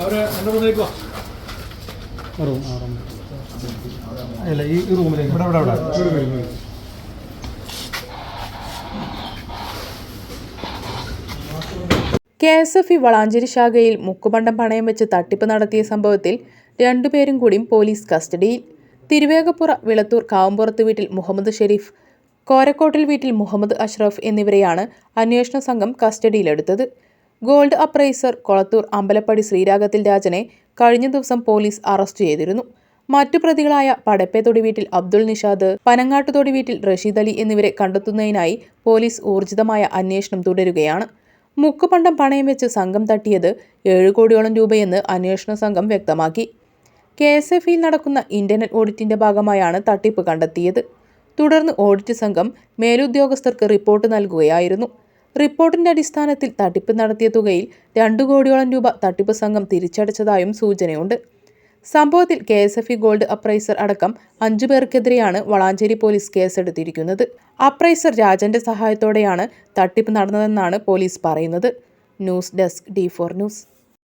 അവർ എന്റെ റൂമിലേക്ക് വാ. അല്ല ഈ റൂമിലേക്ക്. ഇവിടെ ഇവിടെ ഇവിടെ. K S F E Valanchery ശാഖയിൽ മുക്കുപണ്ടം പണയം വെച്ച് തട്ടിപ്പ് നടത്തിയ സംഭവത്തിൽ രണ്ടുപേരും കൂടിയും പോലീസ് കസ്റ്റഡിയിൽ. തിരുവേഗപ്പുറ വിളത്തൂർ കാവുംപുറത്ത് വീട്ടിൽ മുഹമ്മദ് ഷെരീഫ് കോരക്കോട്ടിൽ വീട്ടിൽ മുഹമ്മദ് അഷ്റഫ് എന്നിവരെയാണ് അന്വേഷണ സംഘം കസ്റ്റഡിയിലെടുത്തത്. ഗോൾഡ് അപ്രൈസർ കൊളത്തൂർ അമ്പലപ്പടി ശ്രീരാഗത്തിൽ രാജനെ കഴിഞ്ഞ ദിവസം പോലീസ് അറസ്റ്റ് ചെയ്തിരുന്നു. മറ്റു പ്രതികളായ പടപ്പേത്തൊടി വീട്ടിൽ അബ്ദുൾ നിഷാദ് പനങ്ങാട്ടുതൊടി വീട്ടിൽ റഷീദ് അലി എന്നിവരെ കണ്ടെത്തുന്നതിനായി പോലീസ് ഊർജിതമായ അന്വേഷണം തുടരുകയാണ്. മുക്കുപണ്ടം പണയം വെച്ച് സംഘം തട്ടിയത് ഏഴ് കോടിയോളം രൂപയെന്ന് അന്വേഷണ സംഘം വ്യക്തമാക്കി. കെ എസ് എഫ് ഇയിൽ നടക്കുന്ന ഇന്റർനെറ്റ് ഓഡിറ്റിന്റെ ഭാഗമായാണ് തട്ടിപ്പ് കണ്ടെത്തിയത്. തുടർന്ന് ഓഡിറ്റ് സംഘം മേലുദ്യോഗസ്ഥർക്ക് റിപ്പോർട്ട് നൽകുകയായിരുന്നു. റിപ്പോർട്ടിന്റെ അടിസ്ഥാനത്തിൽ തട്ടിപ്പ് നടത്തിയ തുകയിൽ രണ്ടു കോടിയോളം രൂപ തട്ടിപ്പ് സംഘം തിരിച്ചടച്ചതായും സൂചനയുണ്ട്. സംഭവത്തിൽ K S F E gold appraiser അടക്കം അഞ്ചു പേർക്കെതിരെയാണ് വളാഞ്ചേരി പോലീസ് കേസെടുത്തിരിക്കുന്നത്. അപ്രൈസർ രാജന്റെ സഹായത്തോടെയാണ് തട്ടിപ്പ് നടന്നതെന്നാണ് പോലീസ് പറയുന്നത്. News desk D four news.